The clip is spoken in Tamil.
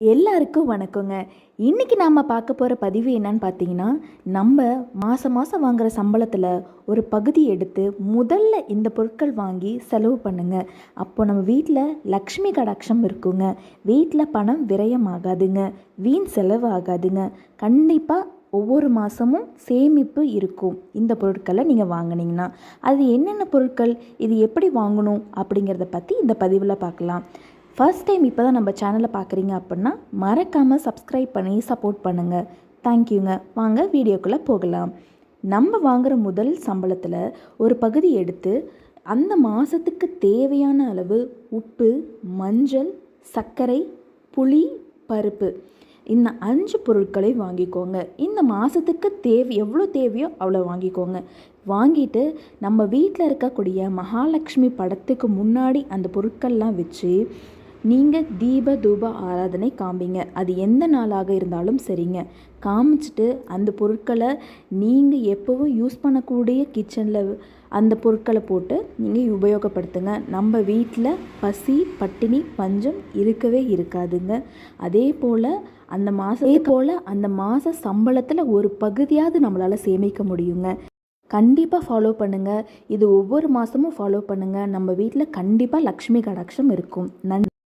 எல்லாருக்கும் வணக்கங்க. இன்றைக்கி நாம் பார்க்க போகிற பதிவு என்னன்னு பார்த்தீங்கன்னா நம்ம மாதம் மாதம் வாங்குகிற சம்பளத்தில் ஒரு பகுதி எடுத்து முதல்ல இந்த பொருட்கள் வாங்கி செலவு பண்ணுங்க. அப்போ நம்ம வீட்டில் லக்ஷ்மி கடாட்சம் இருக்குங்க. வீட்டில் பணம் விரயமாகாதுங்க வீண் செலவு ஆகாதுங்க. கண்டிப்பாக ஒவ்வொரு மாதமும் சேமிப்பு இருக்கும் இந்த பொருட்களை நீங்கள் வாங்கினீங்கன்னா. அது என்னென்ன பொருட்கள் இது எப்படி வாங்கணும் அப்படிங்கிறத பற்றி இந்த பதிவில் பார்க்கலாம். ஃபர்ஸ்ட் டைம் இப்போ தான் நம்ம சேனலை பார்க்குறீங்க அப்படின்னா மறக்காமல் சப்ஸ்கிரைப் பண்ணி சப்போர்ட் பண்ணுங்கள் தேங்க்யூங்க வாங்க வீடியோக்குள்ளே போகலாம். நம்ம வாங்குகிற முதல் சம்பளத்தில் ஒரு பகுதி எடுத்து அந்த மாதத்துக்கு தேவையான அளவு உப்பு மஞ்சள் சர்க்கரை புளி பருப்பு இந்த அஞ்சு பொருட்களை வாங்கிக்கோங்க. இந்த மாதத்துக்கு தேவை எவ்வளோ தேவையோ அவ்வளோ வாங்கிக்கோங்க. வாங்கிட்டு நம்ம வீட்டில் இருக்கக்கூடிய மகாலட்சுமி படத்துக்கு முன்னாடி அந்த பொருட்கள்லாம் வச்சு நீங்கள் தீப தூப ஆராதனை காமிங்க அது எந்த நாளாக இருந்தாலும் சரிங்க. காமிச்சிட்டு அந்த பொருட்களை நீங்கள் எப்போவும் யூஸ் பண்ணக்கூடிய கிச்சனில் அந்த பொருட்களை போட்டு நீங்கள் உபயோகப்படுத்துங்க. நம்ம வீட்டில் பசி பட்டினி பஞ்சம் இருக்கவே இருக்காதுங்க. அதே போல் அந்த மாதம் போல் அந்த மாத சம்பளத்தில் ஒரு பகுதியாவது நம்மளால் சேமிக்க முடியுங்க. கண்டிப்பாக ஃபாலோ பண்ணுங்கள் இது ஒவ்வொரு மாதமும் ஃபாலோ பண்ணுங்கள் நம்ம வீட்டில் கண்டிப்பாக லக்ஷ்மி கடாட்சம் இருக்கும். நன்றி.